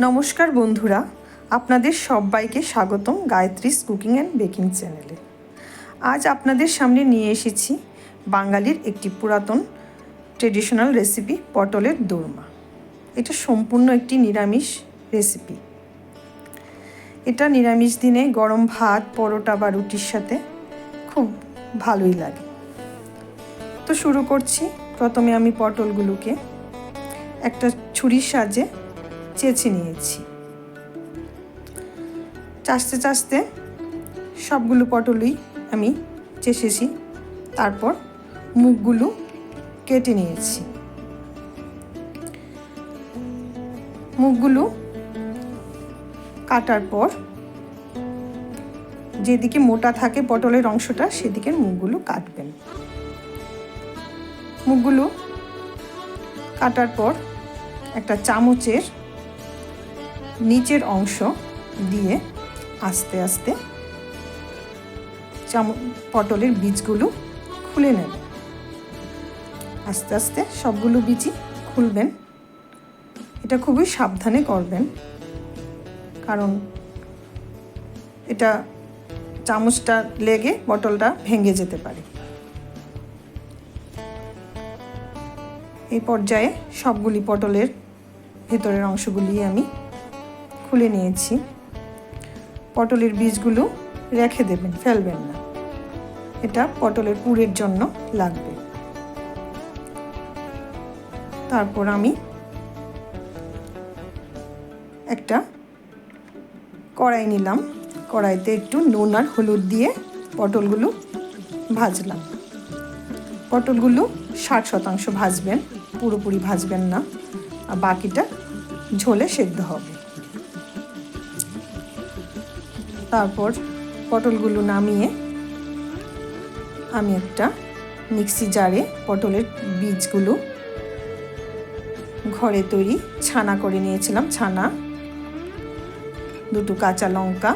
নমস্কার বন্ধুরা, আপনাদের সবাইকে স্বাগতম গায়ত্রীস কুকিং অ্যান্ড বেকিং চ্যানেলে। আজ আপনাদের সামনে নিয়ে এসেছি বাঙালির একটি পুরাতন ট্রেডিশনাল রেসিপি, পটলের দোরমা। এটা সম্পূর্ণ একটি নিরামিষ রেসিপি। এটা নিরামিষ দিনে গরম ভাত, পরোটা বা রুটির সাথে খুব ভালোই লাগে। তো শুরু করছি। প্রথমে আমি পটলগুলোকে একটা ছুরির সাহায্যে চেঁচে নিয়েছি। চাষতে চাষতে সবগুলো পটলই আমি চেষেছি, তারপর মুখগুলো কেটে নিয়েছি। মুখগুলো কাটার পর যেদিকে মোটা থাকে পটলের অংশটা সেদিকে মুখগুলো কাটবেন। মুখগুলো কাটার পর একটা চামচের নিচের অংশ দিয়ে আস্তে আস্তে চাম, পটলের বীজগুলো খুলে নেবেন আস্তে আস্তে সবগুলো বীজই খুলবেন। এটা খুবই সাবধানে করবেন। কারণ এটা চামচটা লেগে পটলটা ভেঙে যেতে পারে। এই পর্যায়ে সবগুলি পটলের ভেতরের অংশগুলি আমি খুলে নিয়েছি। পটলের বীজগুলো রেখে দেবেন, ফেলবেন না। এটা পটলের পুরের জন্য লাগবে। তারপর আমি একটা কড়াই নিলাম। কড়াইতে একটু নুন আর হলুদ দিয়ে পটলগুলো ভাজলাম। পটলগুলো ষাট শতাংশ ভাজবেন, পুরোপুরি ভাজবেন না। আর বাকিটা ঝোলে সেদ্ধ হবে। তারপর পটলগুলো নামিয়ে আমি একটা মিক্সি জারে পটলের বীজগুলো ঘরে তৈরি ছানা করে নিয়েছিলাম, ছানা, দুটো কাঁচা লঙ্কা,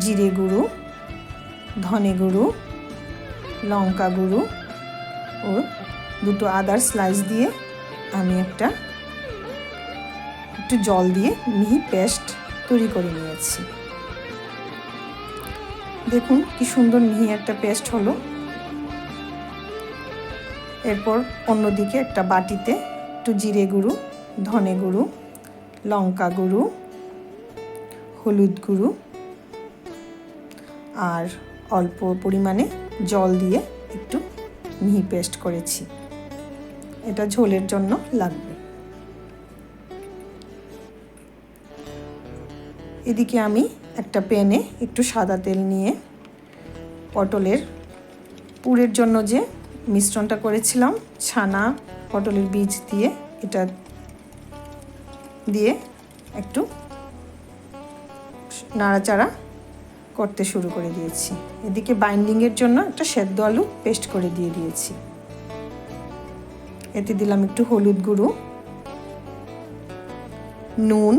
জিরে গুঁড়ো, ধনে গুঁড়ো, লঙ্কা গুঁড়ো ও দুটো আদার স্লাইস দিয়ে আমি একটা একটু জল দিয়ে মিহি পেস্ট তৈরি করে নিয়েছি। দেখুন কি সুন্দর মিহি একটা পেস্ট হলো। এরপর অন্যদিকে একটা বাটিতে একটু জিরে গুঁড়ো, ধনে গুঁড়ো, লঙ্কা গুঁড়ো, হলুদ গুঁড়ো আর অল্প পরিমাণে জল দিয়ে একটু মিহি পেস্ট করেছি। এটা ঝোলের জন্য লাগবে। এদিকে আমি একটা প্যানে একটু সাদা তেল নিয়ে পটলের পুরের জন্য যে মিশ্রণটা করেছিলাম, ছানা, পটলের বীজ দিয়ে এটা দিয়ে একটু নাড়াচাড়া করতে শুরু করে দিয়েছি। এদিকে বাইন্ডিংয়ের জন্য একটা সেদ্ধ আলু পেস্ট করে দিয়ে দিয়েছি। এতে দিলাম একটু হলুদ গুঁড়ো, নুন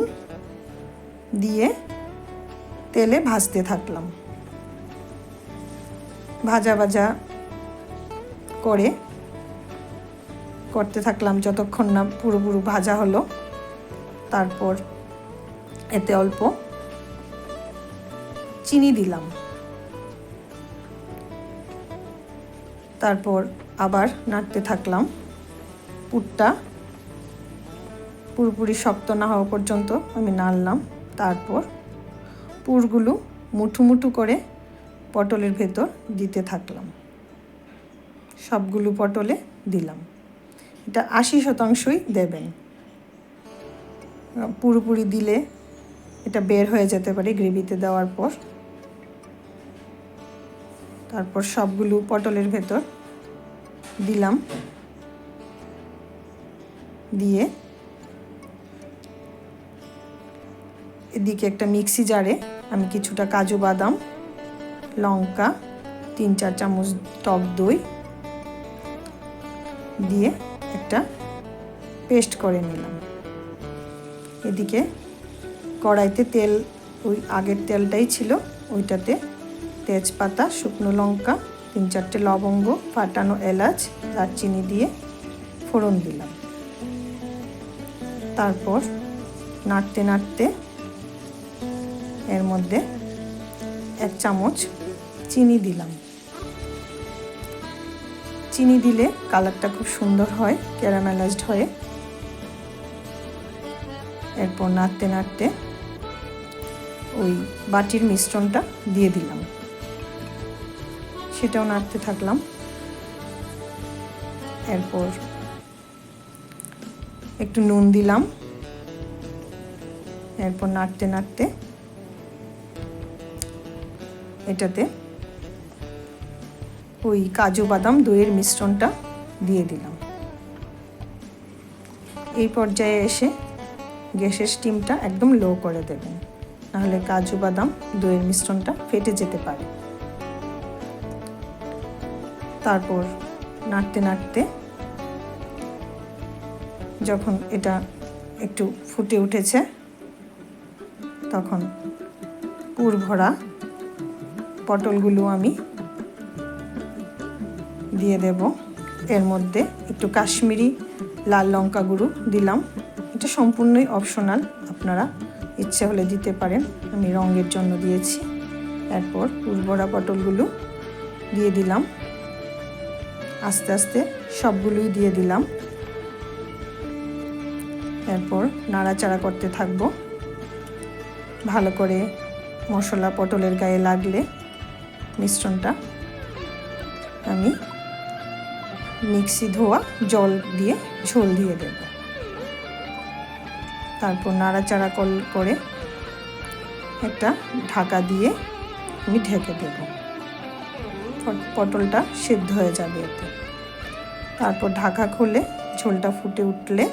দিয়ে তেলে ভাজতে থাকলাম। ভাজা ভাজা করে করতে থাকলাম যতক্ষণ না পুরোপুরো ভাজা হলো। তারপর এতে অল্প চিনি দিলাম। তারপর আবার নাড়তে থাকলাম। পুরটা পুরোপুরি শক্ত না হওয়া পর্যন্ত আমি নাড়লাম। তারপর পুরগুলো মুঠু মুঠু করে পটলের ভেতর দিতে থাকলাম। সবগুলো পটলে দিলাম। এটা আশি শতাংশই দেবেন। পুরোপুরি দিলে এটা বের হয়ে যেতে পারে গ্রেভিতে দেওয়ার পর। তারপর সবগুলো পটলের ভেতর দিলাম। দিয়ে এদিকে একটা মিক্সি জারে আমি কিছুটা কাজু বাদাম, লঙ্কা, তিন চার চামচ টক দই দিয়ে একটা পেস্ট করে নিলাম। এদিকে কড়াইতে তেল, ওই আগের তেলটাই ছিল, ওইটাতে তেজপাতা, শুকনো লঙ্কা, তিন চারটে লবঙ্গ, ফাটানো এলাচ, দারচিনি দিয়ে ফোড়ন দিলাম। তারপর নাড়তে নাড়তে এর মধ্যে এক চামচ চিনি দিলাম। চিনি দিলে কালারটা খুব সুন্দর হয়, ক্যারামেলাইজড হয়ে। এরপর নাড়তে নাড়তে ওই বাটির মিশ্রণটা দিয়ে দিলাম। সেটাও নাড়তে থাকলাম। এরপর একটু নুন দিলাম। এরপর নাড়তে নাড়তে এটাতে ওই কাজু বাদাম দইয়ের মিশ্রণটা দিয়ে দিলাম। এই পর্যায়ে এসে গ্যাসের স্টিমটা একদম লো করে দেবেন, নাহলে কাজু বাদাম দইয়ের মিশ্রণটা ফেটে যেতে পারে। তারপর নাড়তে নাড়তে যখন এটা একটু ফুটে উঠেছে, তখন পুর ভরা পটলগুলো আমি দিয়ে দেব। এর মধ্যে একটু কাশ্মীরি লাল লঙ্কা গুঁড়ো দিলাম। এটা সম্পূর্ণই অপশনাল আপনারা ইচ্ছে হলে দিতে পারেন। আমি রঙের জন্য দিয়েছি। এরপর উর্বরা পটলগুলো দিয়ে দিলাম। আস্তে আস্তে সবগুলোই দিয়ে দিলাম। এরপর নাড়াচাড়া করতে থাকব। ভালো করে মশলা পটলের গায়ে লাগলে মিশ্রণটা আমি মিক্সি ধোয়া জল দিয়ে ঝোল দিয়ে দেব। তারপর নাড়াচাড়া কল করে একটা ঢাকা দিয়ে আমি ঢেকে দেব। পটলটা সিদ্ধ হয়ে যাবে এতে। তারপর ঢাকা খুলে ঝোলটা ফুটে উঠলে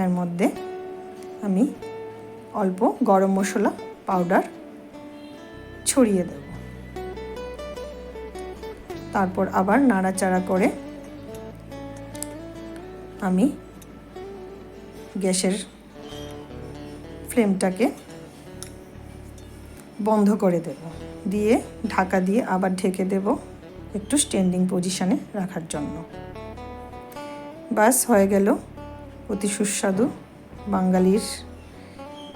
এর মধ্যে আমি অল্প গরম মশলা পাউডার ছড়িয়ে দেব। তারপর আবার নাড়াচাড়া করে আমি গ্যাসের ফ্লেমটাকে বন্ধ করে দেব। দিয়ে ঢাকা দিয়ে আবার ঢেকে দেব একটু স্ট্যান্ডিং পজিশানে রাখার জন্য। বাস হয়ে গেল অতি সুস্বাদু বাঙালির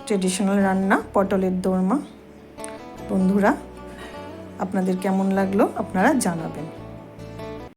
ট্রেডিশনাল রান্না, পটলের দোরমা। বন্ধুরা আপনাদের কেমন লাগল আপনারা জানাবেন।